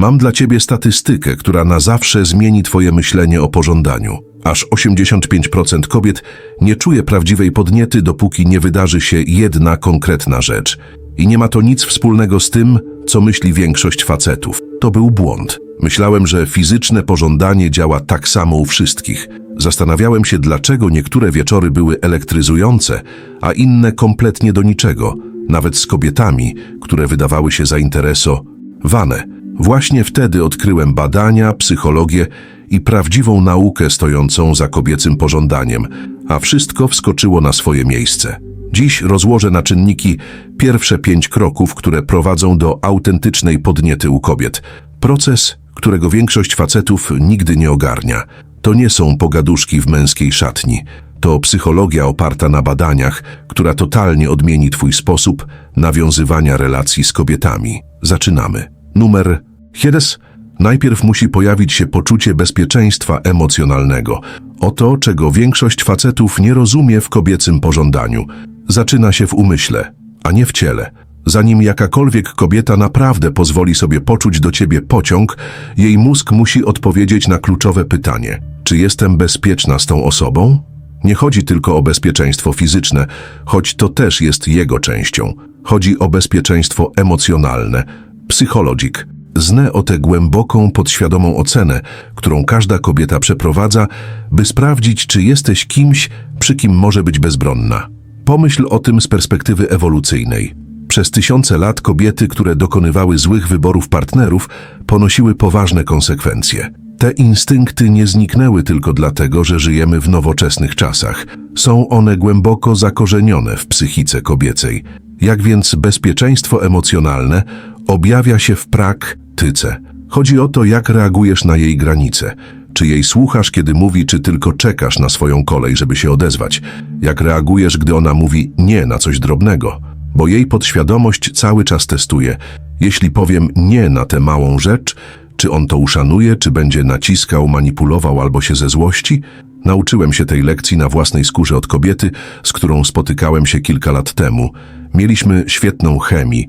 Mam dla ciebie statystykę, która na zawsze zmieni twoje myślenie o pożądaniu. Aż 85% kobiet nie czuje prawdziwej podniety, dopóki nie wydarzy się jedna konkretna rzecz. I nie ma to nic wspólnego z tym, co myśli większość facetów. To był błąd. Myślałem, że fizyczne pożądanie działa tak samo u wszystkich. Zastanawiałem się, dlaczego niektóre wieczory były elektryzujące, a inne kompletnie do niczego, nawet z kobietami, które wydawały się zainteresowane. Właśnie wtedy odkryłem badania, psychologię i prawdziwą naukę stojącą za kobiecym pożądaniem, a wszystko wskoczyło na swoje miejsce. Dziś rozłożę na czynniki pierwsze pięć kroków, które prowadzą do autentycznej podniety u kobiet. Proces, którego większość facetów nigdy nie ogarnia. To nie są pogaduszki w męskiej szatni. To psychologia oparta na badaniach, która totalnie odmieni Twój sposób nawiązywania relacji z kobietami. Zaczynamy. Numer 1. Najpierw musi pojawić się poczucie bezpieczeństwa emocjonalnego. Oto, czego większość facetów nie rozumie w kobiecym pożądaniu. Zaczyna się w umyśle, a nie w ciele. Zanim jakakolwiek kobieta naprawdę pozwoli sobie poczuć do ciebie pociąg, jej mózg musi odpowiedzieć na kluczowe pytanie: czy jestem bezpieczna z tą osobą? Nie chodzi tylko o bezpieczeństwo fizyczne, choć to też jest jego częścią. Chodzi o bezpieczeństwo emocjonalne. Psychologik znę o tę głęboką, podświadomą ocenę, którą każda kobieta przeprowadza, by sprawdzić, czy jesteś kimś, przy kim może być bezbronna. Pomyśl o tym z perspektywy ewolucyjnej. Przez tysiące lat kobiety, które dokonywały złych wyborów partnerów, ponosiły poważne konsekwencje. Te instynkty nie zniknęły tylko dlatego, że żyjemy w nowoczesnych czasach. Są one głęboko zakorzenione w psychice kobiecej. Jak więc bezpieczeństwo emocjonalne objawia się w praktyce? Chodzi o to, jak reagujesz na jej granice. Czy jej słuchasz, kiedy mówi, czy tylko czekasz na swoją kolej, żeby się odezwać? Jak reagujesz, gdy ona mówi nie na coś drobnego? Bo jej podświadomość cały czas testuje. Jeśli powiem nie na tę małą rzecz, czy on to uszanuje, czy będzie naciskał, manipulował albo się ze złości? Nauczyłem się tej lekcji na własnej skórze od kobiety, z którą spotykałem się kilka lat temu. Mieliśmy świetną chemię,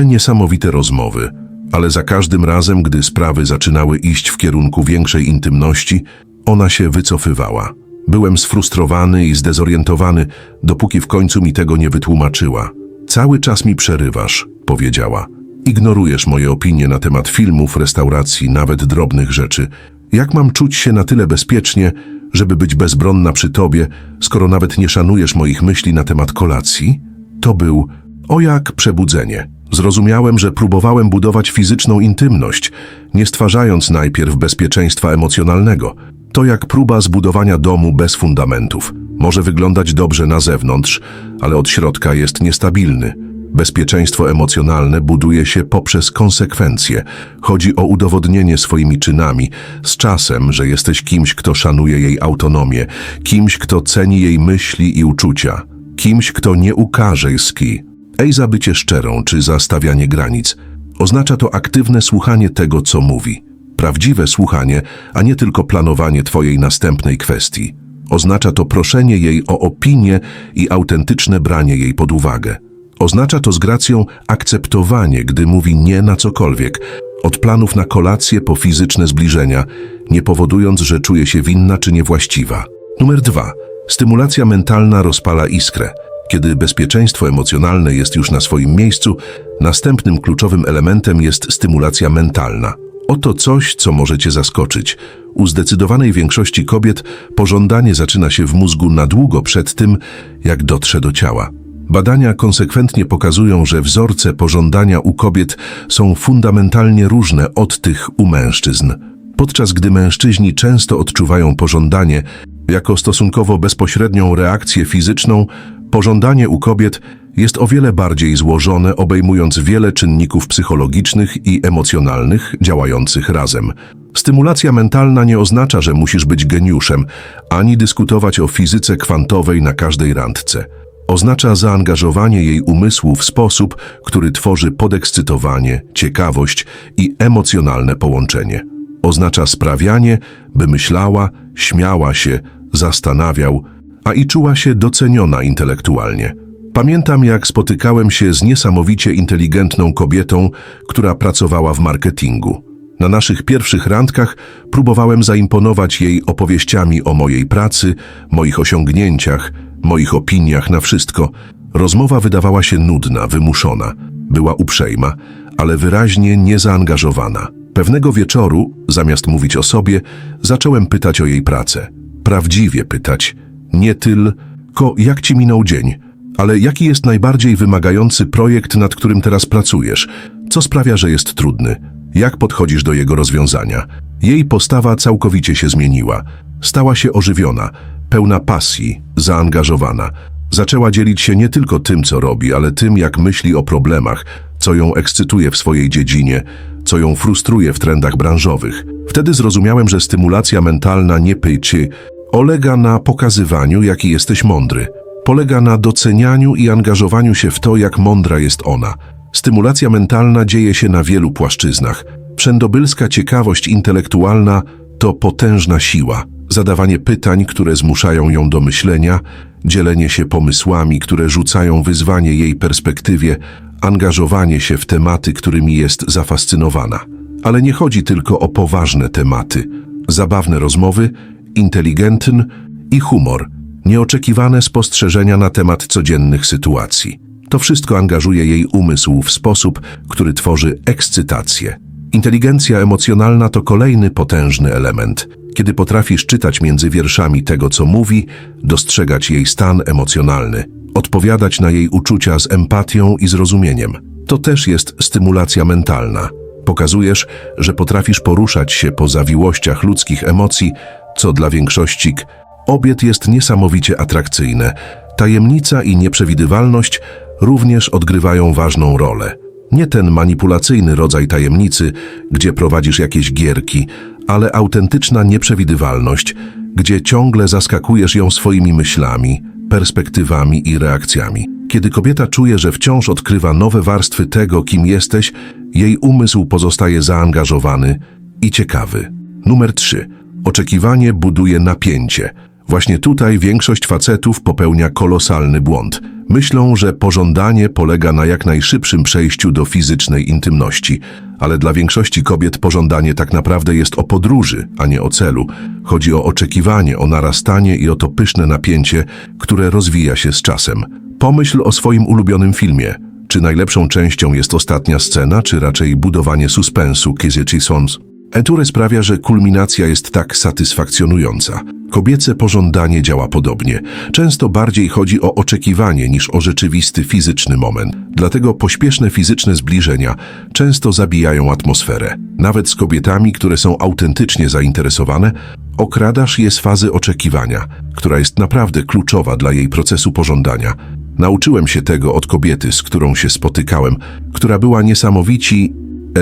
niesamowite rozmowy, ale za każdym razem, gdy sprawy zaczynały iść w kierunku większej intymności, ona się wycofywała. Byłem sfrustrowany i zdezorientowany, dopóki w końcu mi tego nie wytłumaczyła. Cały czas mi przerywasz, powiedziała. Ignorujesz moje opinie na temat filmów, restauracji, nawet drobnych rzeczy. Jak mam czuć się na tyle bezpiecznie, żeby być bezbronna przy tobie, skoro nawet nie szanujesz moich myśli na temat kolacji? To był, o jak przebudzenie. Zrozumiałem, że próbowałem budować fizyczną intymność, nie stwarzając najpierw bezpieczeństwa emocjonalnego. To jak próba zbudowania domu bez fundamentów. Może wyglądać dobrze na zewnątrz, ale od środka jest niestabilny. Bezpieczeństwo emocjonalne buduje się poprzez konsekwencje. Chodzi o udowodnienie swoimi czynami, z czasem, że jesteś kimś, kto szanuje jej autonomię, kimś, kto ceni jej myśli i uczucia, kimś, kto nie ukaże ski. Ej, za bycie szczerą czy za stawianie granic. Oznacza to aktywne słuchanie tego, co mówi. Prawdziwe słuchanie, a nie tylko planowanie twojej następnej kwestii. Oznacza to proszenie jej o opinię i autentyczne branie jej pod uwagę. Oznacza to z gracją akceptowanie, gdy mówi nie na cokolwiek, od planów na kolację po fizyczne zbliżenia, nie powodując, że czuje się winna czy niewłaściwa. Numer dwa. Stymulacja mentalna rozpala iskrę. Kiedy bezpieczeństwo emocjonalne jest już na swoim miejscu, następnym kluczowym elementem jest stymulacja mentalna. Oto coś, co może Cię zaskoczyć. U zdecydowanej większości kobiet pożądanie zaczyna się w mózgu na długo przed tym, jak dotrze do ciała. Badania konsekwentnie pokazują, że wzorce pożądania u kobiet są fundamentalnie różne od tych u mężczyzn. Podczas gdy mężczyźni często odczuwają pożądanie jako stosunkowo bezpośrednią reakcję fizyczną, pożądanie u kobiet jest o wiele bardziej złożone, obejmując wiele czynników psychologicznych i emocjonalnych działających razem. Stymulacja mentalna nie oznacza, że musisz być geniuszem, ani dyskutować o fizyce kwantowej na każdej randce. Oznacza zaangażowanie jej umysłu w sposób, który tworzy podekscytowanie, ciekawość i emocjonalne połączenie. Oznacza sprawianie, by myślała, śmiała się, zastanawiał, a i czuła się doceniona intelektualnie. Pamiętam, jak spotykałem się z niesamowicie inteligentną kobietą, która pracowała w marketingu. Na naszych pierwszych randkach próbowałem zaimponować jej opowieściami o mojej pracy, moich osiągnięciach, moich opiniach na wszystko. Rozmowa wydawała się nudna, wymuszona. Była uprzejma, ale wyraźnie niezaangażowana. Pewnego wieczoru, zamiast mówić o sobie, zacząłem pytać o jej pracę. Prawdziwie pytać. Nie tylko, jak ci minął dzień, ale jaki jest najbardziej wymagający projekt, nad którym teraz pracujesz? Co sprawia, że jest trudny? Jak podchodzisz do jego rozwiązania? Jej postawa całkowicie się zmieniła. Stała się ożywiona, pełna pasji, zaangażowana. Zaczęła dzielić się nie tylko tym, co robi, ale tym, jak myśli o problemach, co ją ekscytuje w swojej dziedzinie, co ją frustruje w trendach branżowych. Wtedy zrozumiałem, że stymulacja mentalna nie pyczy, polega na pokazywaniu, jaki jesteś mądry. Polega na docenianiu i angażowaniu się w to, jak mądra jest ona. Stymulacja mentalna dzieje się na wielu płaszczyznach. Przędobylska ciekawość intelektualna to potężna siła. Zadawanie pytań, które zmuszają ją do myślenia, dzielenie się pomysłami, które rzucają wyzwanie jej perspektywie, angażowanie się w tematy, którymi jest zafascynowana. Ale nie chodzi tylko o poważne tematy. Zabawne rozmowy, inteligentny i humor, nieoczekiwane spostrzeżenia na temat codziennych sytuacji. To wszystko angażuje jej umysł w sposób, który tworzy ekscytację. Inteligencja emocjonalna to kolejny potężny element. Kiedy potrafisz czytać między wierszami tego, co mówi, dostrzegać jej stan emocjonalny, odpowiadać na jej uczucia z empatią i zrozumieniem. To też jest stymulacja mentalna. Pokazujesz, że potrafisz poruszać się po zawiłościach ludzkich emocji, co dla większości obiet jest niesamowicie atrakcyjne. Tajemnica i nieprzewidywalność również odgrywają ważną rolę. Nie ten manipulacyjny rodzaj tajemnicy, gdzie prowadzisz jakieś gierki, ale autentyczna nieprzewidywalność, gdzie ciągle zaskakujesz ją swoimi myślami, perspektywami i reakcjami. Kiedy kobieta czuje, że wciąż odkrywa nowe warstwy tego, kim jesteś, jej umysł pozostaje zaangażowany i ciekawy. Numer 3. Oczekiwanie buduje napięcie. Właśnie tutaj większość facetów popełnia kolosalny błąd. Myślą, że pożądanie polega na jak najszybszym przejściu do fizycznej intymności, ale dla większości kobiet pożądanie tak naprawdę jest o podróży, a nie o celu. Chodzi o oczekiwanie, o narastanie i o to pyszne napięcie, które rozwija się z czasem. Pomyśl o swoim ulubionym filmie. Czy najlepszą częścią jest ostatnia scena, czy raczej budowanie suspensu, kiedy sons? Eture sprawia, że kulminacja jest tak satysfakcjonująca. Kobiece pożądanie działa podobnie. Często bardziej chodzi o oczekiwanie niż o rzeczywisty fizyczny moment. Dlatego pośpieszne fizyczne zbliżenia często zabijają atmosferę. Nawet z kobietami, które są autentycznie zainteresowane, okradasz je z fazy oczekiwania, która jest naprawdę kluczowa dla jej procesu pożądania. Nauczyłem się tego od kobiety, z którą się spotykałem, która była niesamowici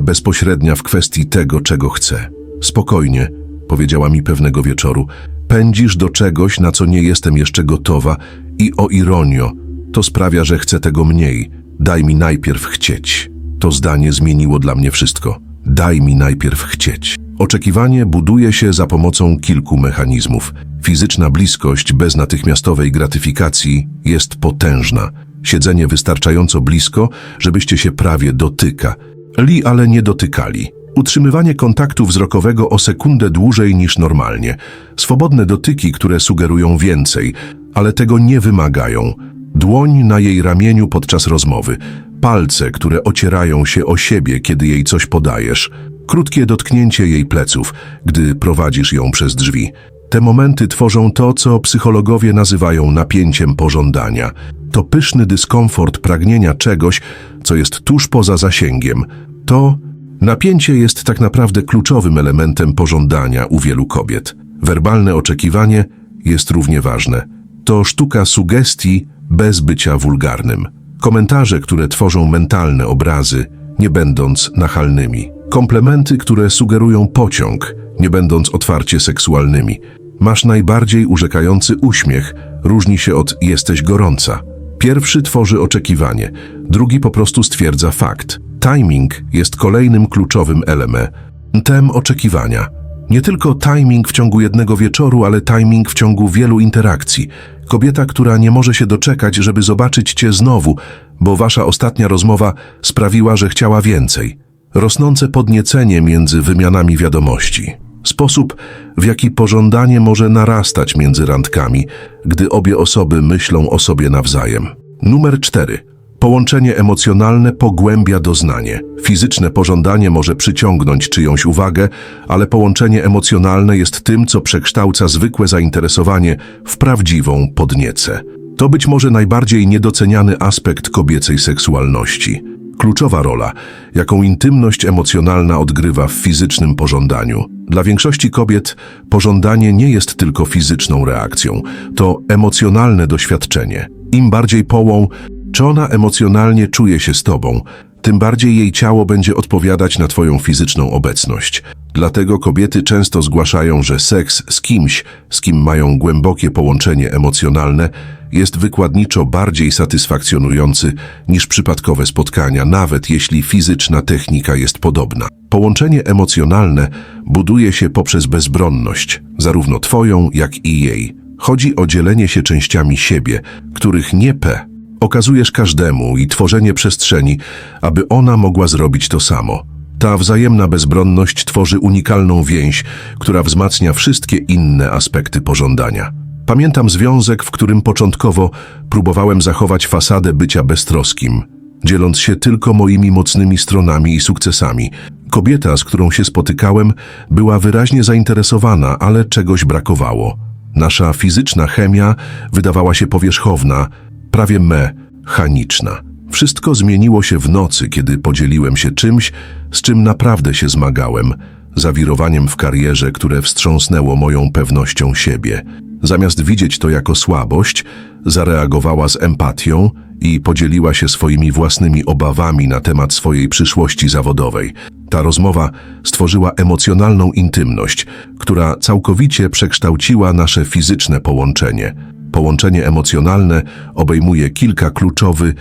bezpośrednia w kwestii tego, czego chce. Spokojnie, powiedziała mi pewnego wieczoru, pędzisz do czegoś, na co nie jestem jeszcze gotowa i o ironio, to sprawia, że chcę tego mniej. Daj mi najpierw chcieć. To zdanie zmieniło dla mnie wszystko. Daj mi najpierw chcieć. Oczekiwanie buduje się za pomocą kilku mechanizmów. Fizyczna bliskość bez natychmiastowej gratyfikacji jest potężna. Siedzenie wystarczająco blisko, żebyście się prawie dotyka. Li, ale nie dotykali. Utrzymywanie kontaktu wzrokowego o sekundę dłużej niż normalnie. Swobodne dotyki, które sugerują więcej, ale tego nie wymagają. Dłoń na jej ramieniu podczas rozmowy. Palce, które ocierają się o siebie, kiedy jej coś podajesz. Krótkie dotknięcie jej pleców, gdy prowadzisz ją przez drzwi. Te momenty tworzą to, co psychologowie nazywają napięciem pożądania. To pyszny dyskomfort pragnienia czegoś, co jest tuż poza zasięgiem. To napięcie jest tak naprawdę kluczowym elementem pożądania u wielu kobiet. Werbalne oczekiwanie jest równie ważne. To sztuka sugestii bez bycia wulgarnym. Komentarze, które tworzą mentalne obrazy, nie będąc nachalnymi. Komplementy, które sugerują pociąg, nie będąc otwarcie seksualnymi. Masz najbardziej urzekający uśmiech, różni się od jesteś gorąca. Pierwszy tworzy oczekiwanie, drugi po prostu stwierdza fakt. Timing jest kolejnym kluczowym elementem oczekiwania. Nie tylko timing w ciągu jednego wieczoru, ale timing w ciągu wielu interakcji. Kobieta, która nie może się doczekać, żeby zobaczyć cię znowu, bo wasza ostatnia rozmowa sprawiła, że chciała więcej. rosnące podniecenie między wymianami wiadomości, sposób, w jaki pożądanie może narastać między randkami, gdy obie osoby myślą o sobie nawzajem. Numer 4. Połączenie emocjonalne pogłębia doznanie. Fizyczne pożądanie może przyciągnąć czyjąś uwagę, ale połączenie emocjonalne jest tym, co przekształca zwykłe zainteresowanie w prawdziwą podniecę. To być może najbardziej niedoceniany aspekt kobiecej seksualności. Kluczowa rola, jaką intymność emocjonalna odgrywa w fizycznym pożądaniu. Dla większości kobiet pożądanie nie jest tylko fizyczną reakcją, to emocjonalne doświadczenie. Im bardziej połą, czy ona emocjonalnie czuje się z tobą, tym bardziej jej ciało będzie odpowiadać na twoją fizyczną obecność. Dlatego kobiety często zgłaszają, że seks z kimś, z kim mają głębokie połączenie emocjonalne, jest wykładniczo bardziej satysfakcjonujący niż przypadkowe spotkania, nawet jeśli fizyczna technika jest podobna. Połączenie emocjonalne buduje się poprzez bezbronność, zarówno twoją, jak i jej. Chodzi o dzielenie się częściami siebie, których nie P okazujesz każdemu i tworzenie przestrzeni, aby ona mogła zrobić to samo. Ta wzajemna bezbronność tworzy unikalną więź, która wzmacnia wszystkie inne aspekty pożądania. Pamiętam związek, w którym początkowo próbowałem zachować fasadę bycia beztroskim, dzieląc się tylko moimi mocnymi stronami i sukcesami. Kobieta, z którą się spotykałem, była wyraźnie zainteresowana, ale czegoś brakowało. Nasza fizyczna chemia wydawała się powierzchowna, prawie mechaniczna. Wszystko zmieniło się w nocy, kiedy podzieliłem się czymś, z czym naprawdę się zmagałem, zawirowaniem w karierze, które wstrząsnęło moją pewnością siebie. Zamiast widzieć to jako słabość, zareagowała z empatią i podzieliła się swoimi własnymi obawami na temat swojej przyszłości zawodowej. Ta rozmowa stworzyła emocjonalną intymność, która całkowicie przekształciła nasze fizyczne połączenie. Połączenie emocjonalne obejmuje kilka kluczowych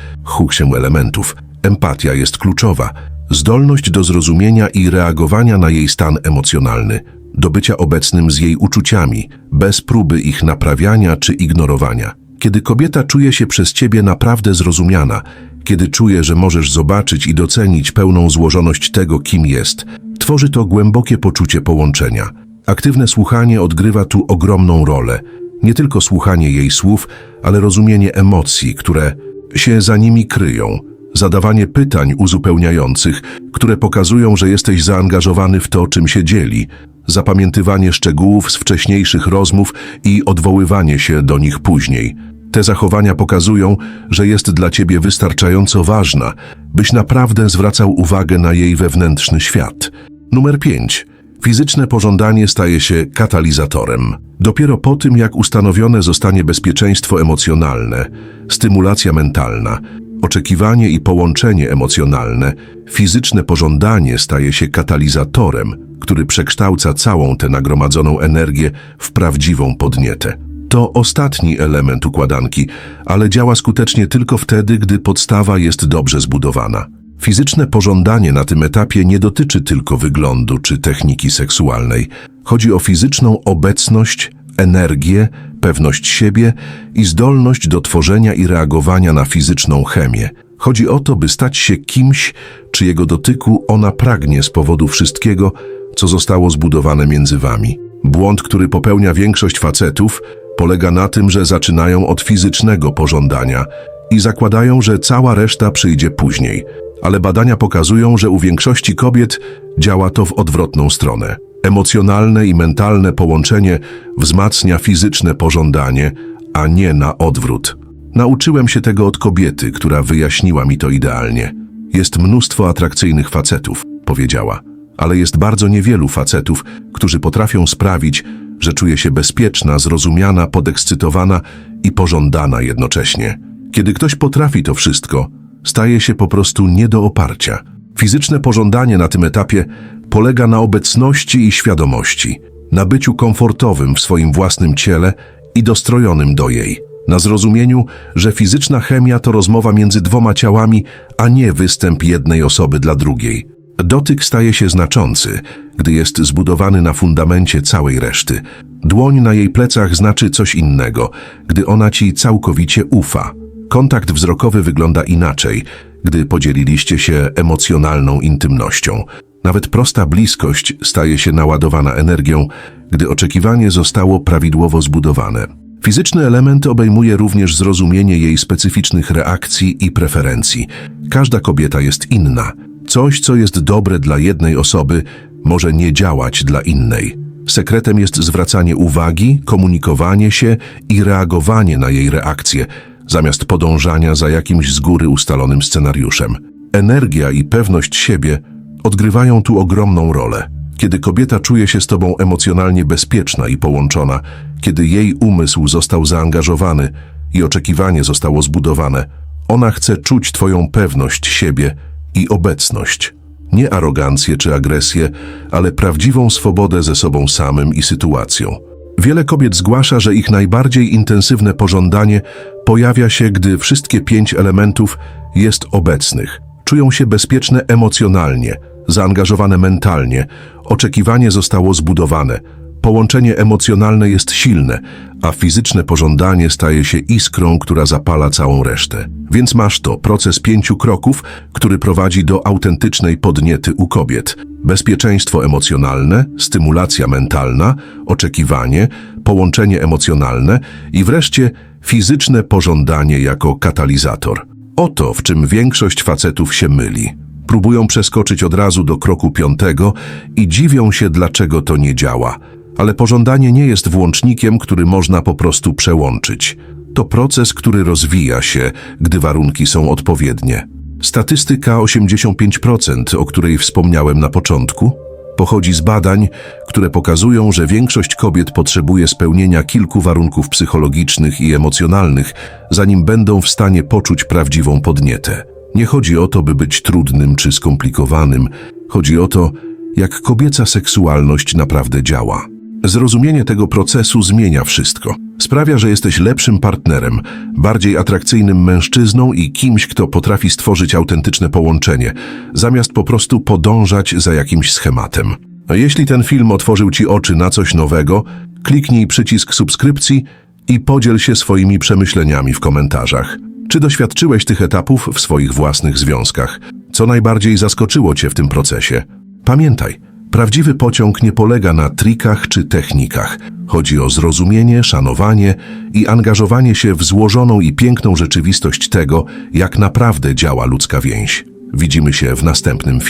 się elementów. Empatia jest kluczowa. Zdolność do zrozumienia i reagowania na jej stan emocjonalny, do bycia obecnym z jej uczuciami, bez próby ich naprawiania czy ignorowania. Kiedy kobieta czuje się przez ciebie naprawdę zrozumiana, kiedy czuje, że możesz zobaczyć i docenić pełną złożoność tego, kim jest, tworzy to głębokie poczucie połączenia. Aktywne słuchanie odgrywa tu ogromną rolę. Nie tylko słuchanie jej słów, ale rozumienie emocji, które się za nimi kryją. Zadawanie pytań uzupełniających, które pokazują, że jesteś zaangażowany w to, czym się dzieli. Zapamiętywanie szczegółów z wcześniejszych rozmów i odwoływanie się do nich później. Te zachowania pokazują, że jest dla ciebie wystarczająco ważna, byś naprawdę zwracał uwagę na jej wewnętrzny świat. Numer 5. Fizyczne pożądanie staje się katalizatorem. Dopiero po tym, jak ustanowione zostanie bezpieczeństwo emocjonalne, stymulacja mentalna, oczekiwanie i połączenie emocjonalne, fizyczne pożądanie staje się katalizatorem, który przekształca całą tę nagromadzoną energię w prawdziwą podnietę. To ostatni element układanki, ale działa skutecznie tylko wtedy, gdy podstawa jest dobrze zbudowana. Fizyczne pożądanie na tym etapie nie dotyczy tylko wyglądu czy techniki seksualnej. Chodzi o fizyczną obecność, energię, pewność siebie i zdolność do tworzenia i reagowania na fizyczną chemię. Chodzi o to, by stać się kimś, czyjego dotyku ona pragnie z powodu wszystkiego, co zostało zbudowane między wami. Błąd, który popełnia większość facetów, polega na tym, że zaczynają od fizycznego pożądania i zakładają, że cała reszta przyjdzie później. Ale badania pokazują, że u większości kobiet działa to w odwrotną stronę. Emocjonalne i mentalne połączenie wzmacnia fizyczne pożądanie, a nie na odwrót. Nauczyłem się tego od kobiety, która wyjaśniła mi to idealnie. Jest mnóstwo atrakcyjnych facetów, powiedziała, ale jest bardzo niewielu facetów, którzy potrafią sprawić, że czuję się bezpieczna, zrozumiana, podekscytowana i pożądana jednocześnie. Kiedy ktoś potrafi to wszystko, staje się po prostu nie do oparcia. Fizyczne pożądanie na tym etapie polega na obecności i świadomości, na byciu komfortowym w swoim własnym ciele i dostrojonym do jej, na zrozumieniu, że fizyczna chemia to rozmowa między dwoma ciałami, a nie występ jednej osoby dla drugiej. Dotyk staje się znaczący, gdy jest zbudowany na fundamencie całej reszty. Dłoń na jej plecach znaczy coś innego, gdy ona ci całkowicie ufa. Kontakt wzrokowy wygląda inaczej, gdy podzieliliście się emocjonalną intymnością. Nawet prosta bliskość staje się naładowana energią, gdy oczekiwanie zostało prawidłowo zbudowane. Fizyczny element obejmuje również zrozumienie jej specyficznych reakcji i preferencji. Każda kobieta jest inna. Coś, co jest dobre dla jednej osoby, może nie działać dla innej. Sekretem jest zwracanie uwagi, komunikowanie się i reagowanie na jej reakcje, zamiast podążania za jakimś z góry ustalonym scenariuszem. Energia i pewność siebie odgrywają tu ogromną rolę. Kiedy kobieta czuje się z tobą emocjonalnie bezpieczna i połączona, kiedy jej umysł został zaangażowany i oczekiwanie zostało zbudowane, ona chce czuć twoją pewność siebie i obecność. Nie arogancję czy agresję, ale prawdziwą swobodę ze sobą samym i sytuacją. Wiele kobiet zgłasza, że ich najbardziej intensywne pożądanie pojawia się, gdy wszystkie pięć elementów jest obecnych. Czują się bezpieczne emocjonalnie, zaangażowane mentalnie, oczekiwanie zostało zbudowane, połączenie emocjonalne jest silne, a fizyczne pożądanie staje się iskrą, która zapala całą resztę. Więc masz to proces pięciu kroków, który prowadzi do autentycznej podniety u kobiet. Bezpieczeństwo emocjonalne, stymulacja mentalna, oczekiwanie, połączenie emocjonalne i wreszcie fizyczne pożądanie jako katalizator. Oto w czym większość facetów się myli. Próbują przeskoczyć od razu do kroku piątego i dziwią się, dlaczego to nie działa. Ale pożądanie nie jest włącznikiem, który można po prostu przełączyć. To proces, który rozwija się, gdy warunki są odpowiednie. Statystyka 85%, o której wspomniałem na początku, pochodzi z badań, które pokazują, że większość kobiet potrzebuje spełnienia kilku warunków psychologicznych i emocjonalnych, zanim będą w stanie poczuć prawdziwą podnietę. Nie chodzi o to, by być trudnym czy skomplikowanym. Chodzi o to, jak kobieca seksualność naprawdę działa. Zrozumienie tego procesu zmienia wszystko. Sprawia, że jesteś lepszym partnerem, bardziej atrakcyjnym mężczyzną i kimś, kto potrafi stworzyć autentyczne połączenie, zamiast po prostu podążać za jakimś schematem. Jeśli ten film otworzył Ci oczy na coś nowego, kliknij przycisk subskrypcji i podziel się swoimi przemyśleniami w komentarzach. Czy doświadczyłeś tych etapów w swoich własnych związkach? Co najbardziej zaskoczyło Cię w tym procesie? Pamiętaj, prawdziwy pociąg nie polega na trikach czy technikach. Chodzi o zrozumienie, szanowanie i angażowanie się w złożoną i piękną rzeczywistość tego, jak naprawdę działa ludzka więź. Widzimy się w następnym filmie.